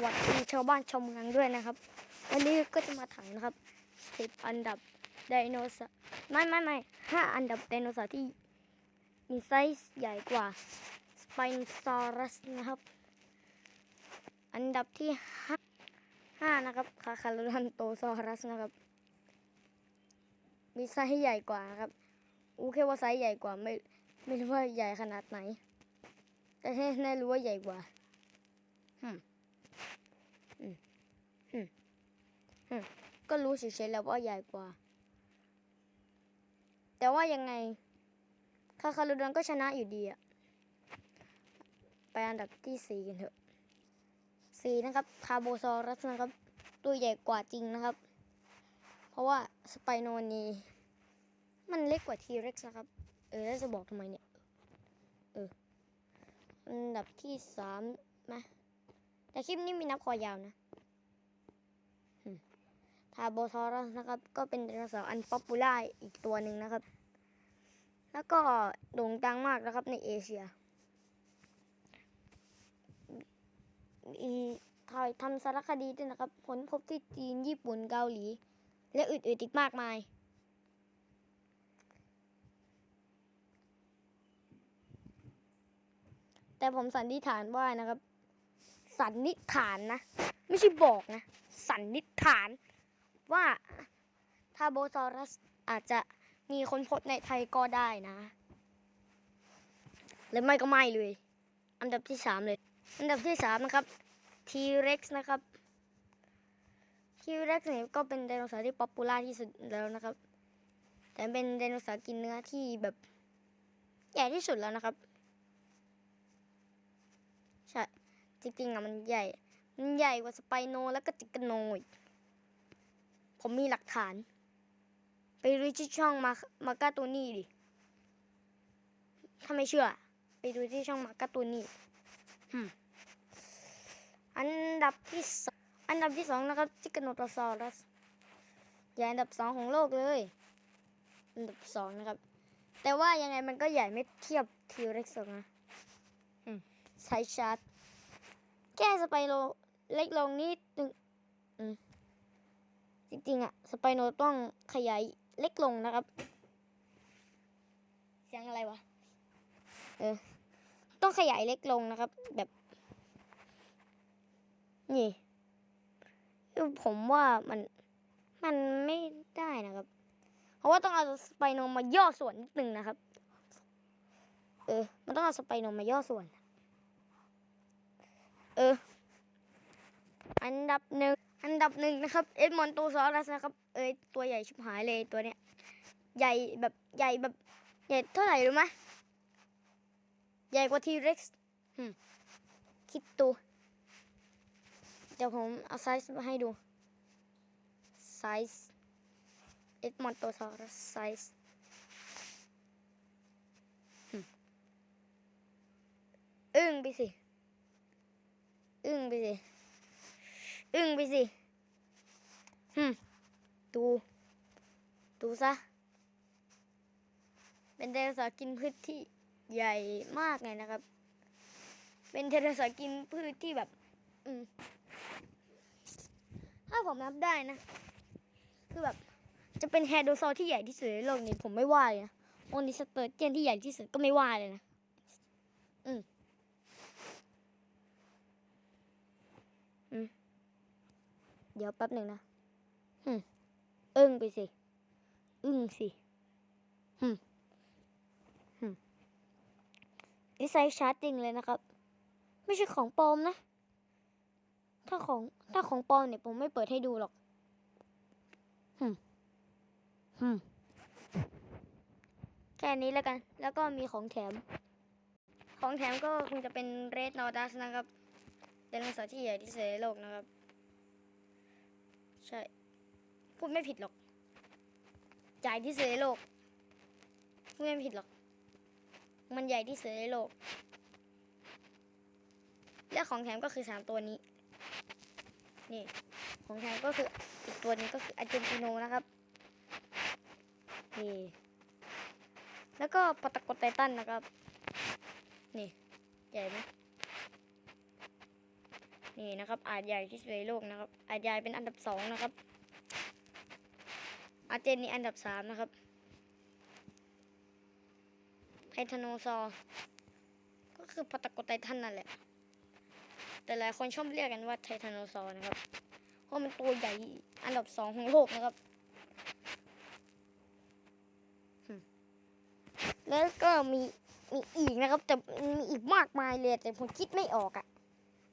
วัสดีชาวบ้านชาวเมืองด้วยนะครับ วันนี้ก็จะมาถังนะครับสิบอันดับไดโนเสาร์ไม่ไม่ไม่ห้าอันดับไดโนเสาร์ที่มีไซส์ใหญ่กว่าสไปนซอรัสนะครับ อันดับที่ห้าห้านะครับคาคาลดันโตซอรัสนะครับ มีไซส์ใหญ่กว่าครับอู้แค่ว่าไซส์ใหญ่กว่าไม่ไม่รู้ว่าใหญ่ขนาดไหน แต่แน่รู้ว่าใหญ่กว่าหืม ก็รู้เฉยๆแล้วว่าใหญ่กว่า แต่ว่ายังไง คาคารุดอนก็ชนะอยู่ดีอะไปอันดับที่สี่กันเถอะสี่นะครับ คาโบซอรัสนะครับ ตัวใหญ่กว่าจริงนะครับ เพราะว่าสไปโนนีมันเล็กกว่าทีเร็กซ์นะครับ เออ แล้วจะบอกทำไมเนี่ย เออ อันดับที่สามมา แต่คลิปนี้มีนับคอยาวนะทาโบทอรัสนะครับ ก็เป็นไดโนเสาร์อันป๊อปปูล่าอีกตัวหนึ่งนะครับ แล้วก็โด่งดังมากนะครับในเอเชียอีถ่ายทำสารคดีด้วยนะครับผลพบที่จีนญี่ปุ่นเกาหลี และอื่นๆอีกมากมาย แต่ผมสันนิษฐานว่านะครับ สันนิษฐานนะ ไม่ใช่บอกนะ สันนิษฐานว่าทาโบซอรัสอาจจะมีคนพบในไทยก็ได้นะหรือไม่ก็ไม่เลย อันดับที่สามเลย อันดับที่สามนะครับทีเร็กซ์นะครับทีเร็กซ์เนี่ยก็เป็นไดโนเสาร์ที่ป๊อปปูล่าที่สุดแล้วนะครับ แต่เป็นไดโนเสาร์กินเนื้อที่แบบใหญ่ที่สุดแล้วนะครับ ใช่ จริงๆอะมันใหญ่ มันใหญ่กว่าสไปโนแล้วก็จิกโนอีกผมมีหลักฐาน ไปดูที่ช่องมามาก้าตัวนี้ดิ ถ้าไม่เชื่อ ไปดูที่ช่องมาก้าตัวนี้อืมอันดับที่สองอันดับที่สองนะครับจิกโนตซอรัสใหญ่อันดับสองของโลกเลย อันดับสองนะครับ แต่ว่ายังไงมันก็ใหญ่ไม่เทียบทีเร็กซ์หรอกนะใช้ชาร์จแก้สไปโนเล็กลงนิดนึงจริงๆอะสไปโนต้องขยายเล็กลงนะครับ เสียงอะไรวะ เออ ต้องขยายเล็กลงนะครับ แบบ นี่ผมว่ามันมันไม่ได้นะครับ เพราะว่าต้องเอาสไปโนมาย่อส่วนนิดนึงนะครับ เออ มันต้องเอาสไปโนมาย่อส่วน เออ อันดับหนึ่งอันดับหนึ่งนะครับ เอ็ดมอนโตซอรัสนะครับ เอ้ยตัวใหญ่ชิบหายเลยตัวเนี้ย ใหญ่แบบใหญ่แบบใหญ่เท่าไหร่รู้ไหมใหญ่กว่าทีเร็กซ์คิดตัวเดี๋ยวผมเอาไซส์มาให้ดู ไซส์เอ็ดมอนโตซอรัสไซส์อึ้งไปสิ อึ้งไปสิ อึ้งไปสิฮึดู ดูซะ เป็นไดโนเสาร์กินพืชที่ใหญ่มากไงนะครับ เป็นไดโนเสาร์กินพืชที่แบบ อืมถ้าผมนับได้นะ คือแบบ จะเป็นแฮโดซอร์ที่ใหญ่ที่สุดในโลกนี้ผมไม่ว่าเลยนะโอนิสเตอร์เจนที่ใหญ่ที่สุดก็ไม่ว่าเลยนะ อืม เดี๋ยวแป๊บหนึ่งนะหึมอึ้งไปสิ อึ้งสิหึมหึมนี่ไซส์ชาร์จจริงเลยนะครับ ไม่ใช่ของปลอมนะ ถ้าของถ้าของปลอมเนี่ยผมไม่เปิดให้ดูหรอกหึมหึมแค่นี้แล้วกัน แล้วก็มีของแถม ของแถมก็คงจะเป็นเรดนอร์ดัสนะครับเป็นไดโนเสาร์ที่ใหญ่ที่สุดในโลกนะครับ ใช่ พูดไม่ผิดหรอกใหญ่ที่สุดในโลกพูดไม่ผิดหรอก มันใหญ่ที่สุดในโลก และของแถมก็คือสามตัวนี้ นี่ ของแถมก็คืออีกตัวนี้ก็คืออาร์เจนติโนนะครับนี่แล้วก็ปตะกดไททันนะครับ นี่ ใหญ่ไหม นี่นะครับ อาจใหญ่ที่สุดในโลกนะครับ อาจใหญ่เป็นอันดับสองนะครับ อาเจนนี่อันดับสามนะครับไททานซอก็คือปตกไททันนั่นแหละ แต่หลายคนชอบเรียกกันว่าไททานซอนะครับ เพราะมันตัวใหญ่อันดับสองของโลกนะครับ แล้วก็มีมีอีกนะครับ แต่มีอีกมากมายเลยแต่ผมคิดไม่ออกอะ่ะ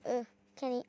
เออ แค่นี้